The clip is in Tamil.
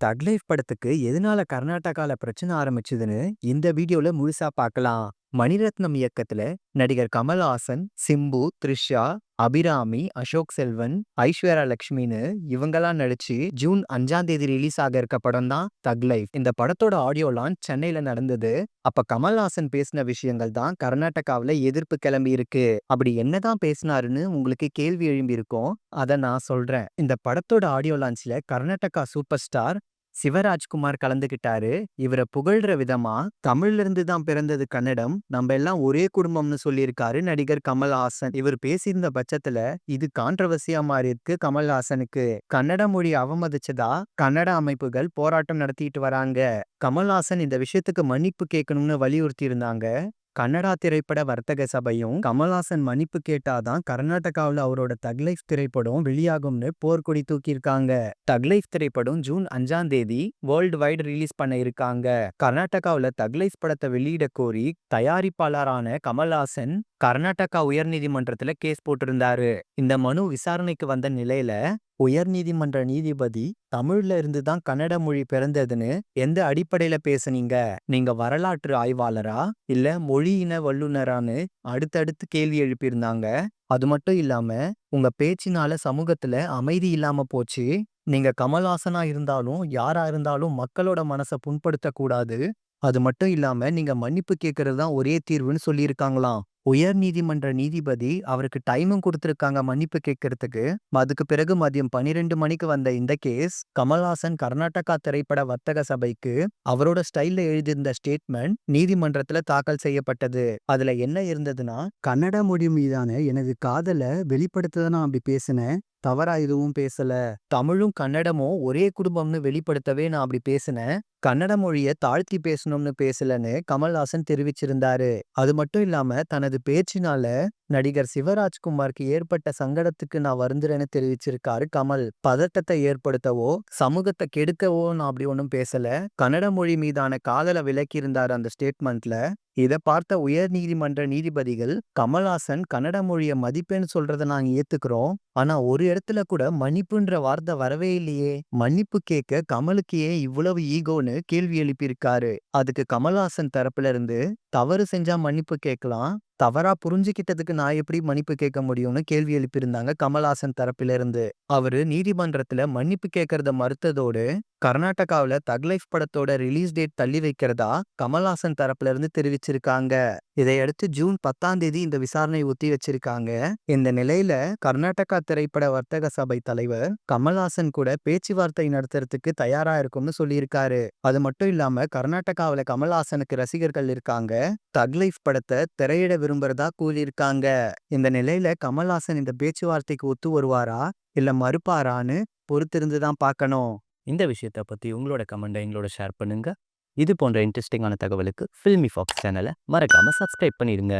தக் லைஃப் படத்துக்கு எதனால கர்நாடகால பிரச்சனை ஆரம்பிச்சதுன்னு இந்த வீடியோவில் முழுசாக பார்க்கலாம். மணிரத்னம் இயக்கத்துல நடிகர் கமல்ஹாசன், சிம்பு, த்ரிஷா, அபிராமி, அசோக் செல்வன், ஐஸ்வர்யா லக்ஷ்மின்னு இவங்கெல்லாம் நடிச்சு ஜூன் அஞ்சாம் தேதி ரிலீஸ் ஆக இருக்க படம் தான் தக் லைஃப். இந்த படத்தோட ஆடியோ லான்ச் சென்னையில நடந்தது. அப்ப கமல்ஹாசன் பேசின விஷயங்கள் தான் கர்நாடகாவுல எதிர்ப்பு கிளம்பி இருக்கு. அப்படி என்னதான் பேசினாருன்னு உங்களுக்கு கேள்வி எழும்பி இருக்கும். அத நான் சொல்றேன். இந்த படத்தோட ஆடியோ லான்ச்ல கர்நாடகா சூப்பர் ஸ்டார் சிவராஜ்குமார் கலந்துகிட்டாரு. இவர புகழ்ற விதமா தமிழ்ல இருந்து தான் பிறந்தது கன்னடம். நம்ம எல்லாம் ஒரே குடும்பம்னு சொல்லியிருக்காரு நடிகர் கமல்ஹாசன். இவர் பேசியிருந்த பட்சத்துல இது கான்ட்ரவர்சியா மாறி இருக்கு கமல்ஹாசனுக்கு. கன்னட மொழி அவமதிச்சதா கன்னட அமைப்புகள் போராட்டம் நடத்திட்டு வராங்க. கமல்ஹாசன் இந்த விஷயத்துக்கு மன்னிப்பு கேட்கணும்னு வலியுறுத்தி இருந்தாங்க. கன்னடா திரைப்பட வர்த்தக சபையும் கமல்ஹாசன் மன்னிப்பு கேட்டாதான் கர்நாடகாவுல அவரோட தக்லைஃப் திரைப்படம் வெளியாகும்னு போர்க்கொடி தூக்கியிருக்காங்க. தக்லைஃப் திரைப்படம் ஜூன் அஞ்சாம் தேதி வேர்ல்டு வைடு ரிலீஸ் பண்ண இருக்காங்க. கர்நாடகாவுல தக்லைஃப் படத்தை வெளியிட கோரி தயாரிப்பாளரான கமல்ஹாசன் கர்நாடகா உயர்நீதிமன்றத்துல கேஸ் போட்டிருந்தாரு. இந்த மனு விசாரணைக்கு வந்த நிலையில உயர்நீதிமன்ற நீதிபதி தமிழ்ல இருந்து தான் கன்னட மொழி பிறந்ததுன்னு எந்த அடிப்படையில பேசுனீங்க? நீங்க வரலாற்று ஆய்வாளரா? இல்ல மொழியின வல்லுனரான்னு அடுத்தடுத்து கேள்வி எழுப்பியிருந்தாங்க. அது மட்டும் இல்லாம உங்க பேச்சினால சமூகத்துல அமைதி இல்லாம போச்சு. நீங்க கமல்ஹாசனா இருந்தாலும் யாரா இருந்தாலும் மக்களோட மனச புண்படுத்தக்கூடாது. அது மட்டும் இல்லாம நீங்க மன்னிப்பு கேட்கறது தான் ஒரே தீர்வுன்னு சொல்லியிருக்காங்களாம். உயர் நீதிமன்ற நீதிபதி அவருக்கு டைமும் கொடுத்துருக்காங்க மன்னிப்பு கேட்கறதுக்கு. அதுக்கு பிறகு மதியம் பனிரெண்டு மணிக்கு வந்த இந்த கேஸ் கமல்ஹாசன் கர்நாடகா திரைப்பட வர்த்தக சபைக்கு அவரோட ஸ்டைல்ல எழுதியிருந்த ஸ்டேட்மெண்ட் நீதிமன்றத்துல தாக்கல் செய்யப்பட்டது. அதுல என்ன இருந்ததுன்னா கன்னட மொழி மீதான எனது காதல வெளிப்படுத்த நான் அப்படி பேசினேன். தவறா எதுவும் பேசல. தமிழும் கன்னடமும் ஒரே குடும்பம்னு வெளிப்படுத்தவே நான் அப்படி பேசினேன். கன்னட மொழிய தாழ்த்தி பேசணும்னு பேசலன்னு கமல்ஹாசன் தெரிவிச்சிருந்தாரு. அது மட்டும் இல்லாம தனது பேச்சினால நடிகர் சிவராஜ்குமாருக்கு ஏற்பட்ட சங்கடத்துக்கு நான் வருந்துறேன்னு தெரிவிச்சிருக்காரு. கமல் பதட்டத்தை ஏற்படுத்தவோ சமூகத்தை கெடுக்கவோ நான் அப்படி ஒன்றும் பேசல. கன்னட மொழி மீதான காதலை விளக்கியிருந்தார் அந்த ஸ்டேட்மெண்ட்ல. இத பார்த்த உயர் நீதிமன்ற நீதிபதிகள் கமல்ஹாசன் கன்னட மொழிய மதிப்பேன்னு சொல்றத நாங்க ஏத்துக்கிறோம். ஆனா ஒரு இடத்துல கூட மன்னிப்புன்ற வார்த்தை வரவே இல்லையே. மன்னிப்பு கேட்க கமலுக்கு ஏன் இவ்வளவு ஈகோன்னு கேள்வி எழுப்பியிருக்காரு. அதுக்கு கமல்ஹாசன் தரப்புல இருந்து தவறு செஞ்சா மன்னிப்பு கேட்கலாம். தவறா புரிஞ்சுக்கிட்டதுக்கு நான் எப்படி மன்னிப்பு கேட்க முடியும்னு கேள்வி எழுப்பியிருந்தாங்க. கமல்ஹாசன் தரப்பிலிருந்து அவரு நீதிமன்றத்துல மன்னிப்பு கேட்கறத மறுத்ததோடு கர்நாடகாவில் தக்லைஃப் படத்தோட ரிலீஸ் டேட் தள்ளி வைக்கிறதா கமல்ஹாசன் தரப்புல இருந்து தெரிவிச்சிருக்காங்க. இதையடுத்து ஜூன் பத்தாம் தேதி இந்த விசாரணை ஒத்தி வச்சிருக்காங்க. இந்த நிலையில கர்நாடகா திரைப்பட வர்த்தக சபை தலைவர் கமல்ஹாசன் கூட பேச்சுவார்த்தை நடத்துறதுக்கு தயாரா இருக்கும்னு சொல்லியிருக்காரு. அது மட்டும் இல்லாம கர்நாடகாவுல கமல்ஹாசனுக்கு ரசிகர்கள் இருக்காங்க. தக்லைஃப் படத்தை திரையிட விரும்புறதா கூறியிருக்காங்க. இந்த நிலையில கமல்ஹாசன் இந்த பேச்சுவார்த்தைக்கு ஒத்து வருவாரா? இல்ல மறுப்பாரான்னு பொறுத்திருந்து தான் பார்க்கணும். இந்த விஷயத்தை பற்றி உங்களோட கமெண்ட் எங்களோட ஷேர் பண்ணுங்க. இது போன்ற இன்ட்ரெஸ்டிங்கான தகவலுக்கு ஃபில்மி ஃபாக்ஸ் சேனலை மறக்காமல் சப்ஸ்கிரைப் பண்ணிடுங்க.